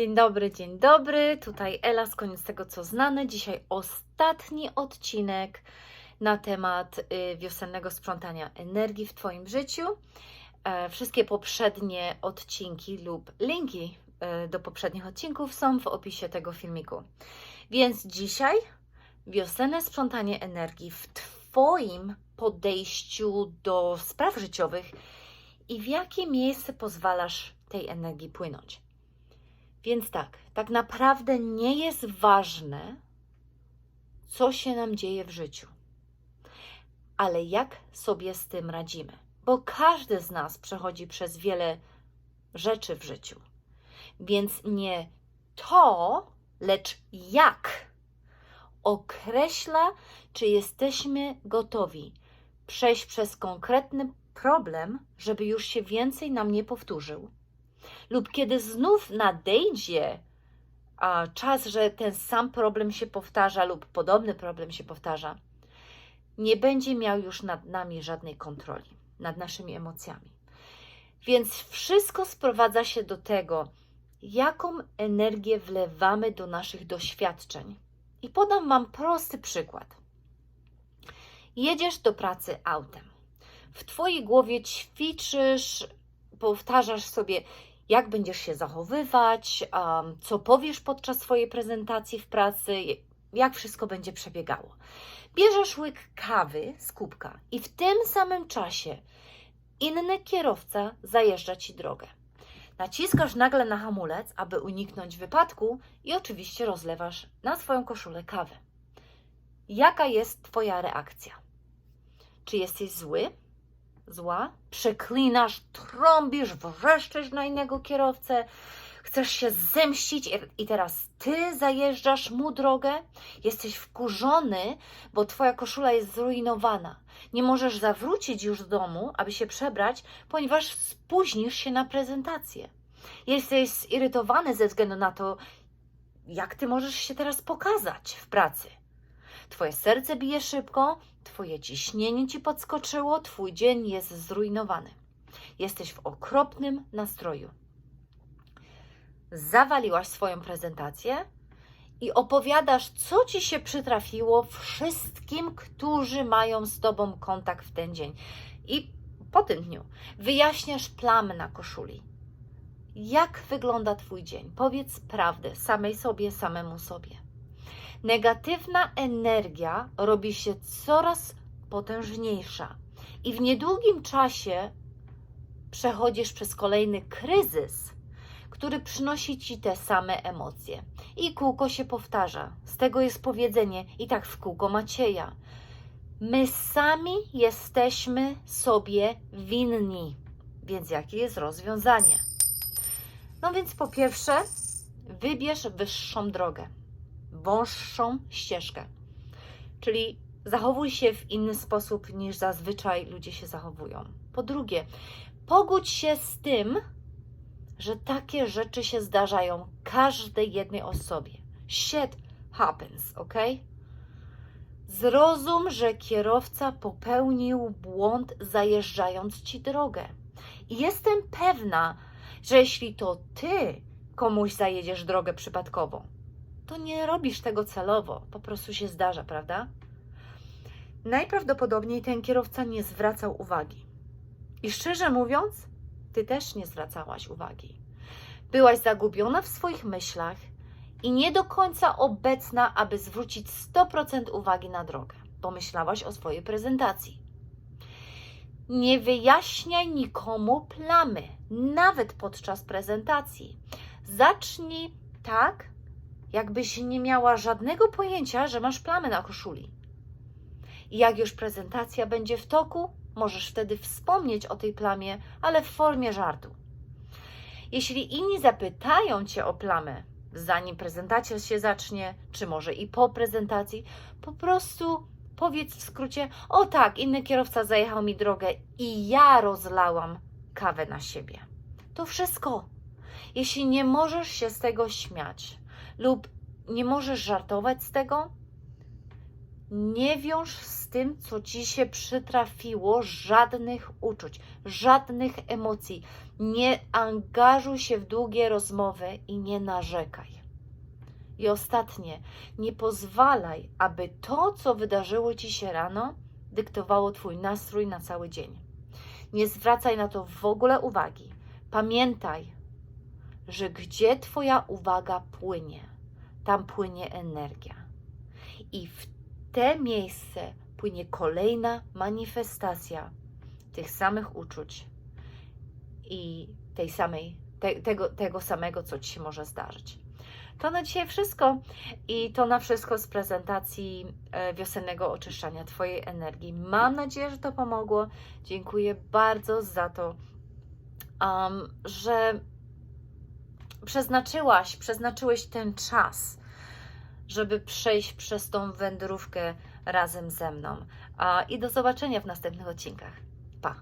Dzień dobry, dzień dobry. Tutaj Ela z koniec tego co znane. Dzisiaj ostatni odcinek na temat y, wiosennego sprzątania energii w Twoim życiu. E, Wszystkie poprzednie odcinki lub linki e, do poprzednich odcinków są w opisie tego filmiku. Więc dzisiaj wiosenne sprzątanie energii w Twoim podejściu do spraw życiowych i w jakie miejsce pozwalasz tej energii płynąć. Więc tak, tak naprawdę nie jest ważne, co się nam dzieje w życiu, ale jak sobie z tym radzimy. Bo każdy z nas przechodzi przez wiele rzeczy w życiu. Więc nie to, lecz jak określa, czy jesteśmy gotowi przejść przez konkretny problem, żeby już się więcej nam nie powtórzył lub kiedy znów nadejdzie czas, że ten sam problem się powtarza lub podobny problem się powtarza, nie będzie miał już nad nami żadnej kontroli, nad naszymi emocjami. Więc wszystko sprowadza się do tego, jaką energię wlewamy do naszych doświadczeń. I podam Wam prosty przykład. Jedziesz do pracy autem. W Twojej głowie ćwiczysz, powtarzasz sobie, jak będziesz się zachowywać, co powiesz podczas swojej prezentacji w pracy, jak wszystko będzie przebiegało. Bierzesz łyk kawy z kubka i w tym samym czasie inny kierowca zajeżdża ci drogę. Naciskasz nagle na hamulec, aby uniknąć wypadku i oczywiście rozlewasz na swoją koszulę kawę. Jaka jest Twoja reakcja? Czy jesteś zły? Zła, przeklinasz, trąbisz, wrzeszczesz na innego kierowcę, chcesz się zemścić i- i teraz ty zajeżdżasz mu drogę, jesteś wkurzony, bo twoja koszula jest zrujnowana. Nie możesz zawrócić już do domu, aby się przebrać, ponieważ spóźnisz się na prezentację. Jesteś zirytowany ze względu na to, jak ty możesz się teraz pokazać w pracy. Twoje serce bije szybko, Twoje ciśnienie ci podskoczyło, Twój dzień jest zrujnowany. Jesteś w okropnym nastroju. Zawaliłaś swoją prezentację i opowiadasz, co ci się przytrafiło wszystkim, którzy mają z Tobą kontakt w ten dzień. I po tym dniu wyjaśniasz plamy na koszuli. Jak wygląda Twój dzień? Powiedz prawdę samej sobie, samemu sobie negatywna energia robi się coraz potężniejsza i w niedługim czasie przechodzisz przez kolejny kryzys, który przynosi ci te same emocje. I kółko się powtarza. Z tego jest powiedzenie i tak w kółko Macieja. My sami jesteśmy sobie winni. Więc jakie jest rozwiązanie? No więc po pierwsze, wybierz wyższą drogę wąższą ścieżkę. Czyli zachowuj się w inny sposób niż zazwyczaj ludzie się zachowują. Po drugie, pogódź się z tym, że takie rzeczy się zdarzają każdej jednej osobie. Shit happens, ok? Zrozum, że kierowca popełnił błąd zajeżdżając ci drogę. I jestem pewna, że jeśli to ty komuś zajedziesz drogę przypadkowo, to nie robisz tego celowo, po prostu się zdarza, prawda? Najprawdopodobniej ten kierowca nie zwracał uwagi. I szczerze mówiąc, ty też nie zwracałaś uwagi. Byłaś zagubiona w swoich myślach i nie do końca obecna, aby zwrócić 100% uwagi na drogę. Pomyślałaś o swojej prezentacji. Nie wyjaśniaj nikomu plamy, nawet podczas prezentacji. Zacznij tak, jakbyś nie miała żadnego pojęcia, że masz plamy na koszuli. I jak już prezentacja będzie w toku, możesz wtedy wspomnieć o tej plamie, ale w formie żartu. Jeśli inni zapytają cię o plamę, zanim prezentacja się zacznie, czy może i po prezentacji, po prostu powiedz w skrócie: O tak, inny kierowca zajechał mi drogę i ja rozlałam kawę na siebie. To wszystko. Jeśli nie możesz się z tego śmiać, lub nie możesz żartować z tego, Nie wiąż z tym, co ci się przytrafiło, żadnych uczuć, żadnych emocji. Nie angażuj się w długie rozmowy i nie narzekaj. I ostatnie, nie pozwalaj, aby to, co wydarzyło ci się rano, dyktowało twój nastrój na cały dzień. Nie zwracaj na to w ogóle uwagi. Pamiętaj, że gdzie Twoja uwaga płynie, tam płynie energia. I w te miejsce płynie kolejna manifestacja tych samych uczuć i tej samej, te, tego, tego samego, co Ci się może zdarzyć. To na dzisiaj wszystko i to na wszystko z prezentacji e, wiosennego oczyszczania Twojej energii. Mam nadzieję, że to pomogło. Dziękuję bardzo za to, um, że przeznaczyłaś, przeznaczyłeś ten czas, żeby przejść przez tą wędrówkę razem ze mną. I do zobaczenia w następnych odcinkach. Pa!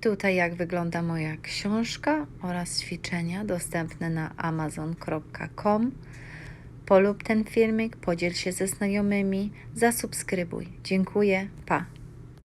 Tutaj jak wygląda moja książka oraz ćwiczenia dostępne na amazon.com. Polub ten filmik, podziel się ze znajomymi, zasubskrybuj. Dziękuję, pa!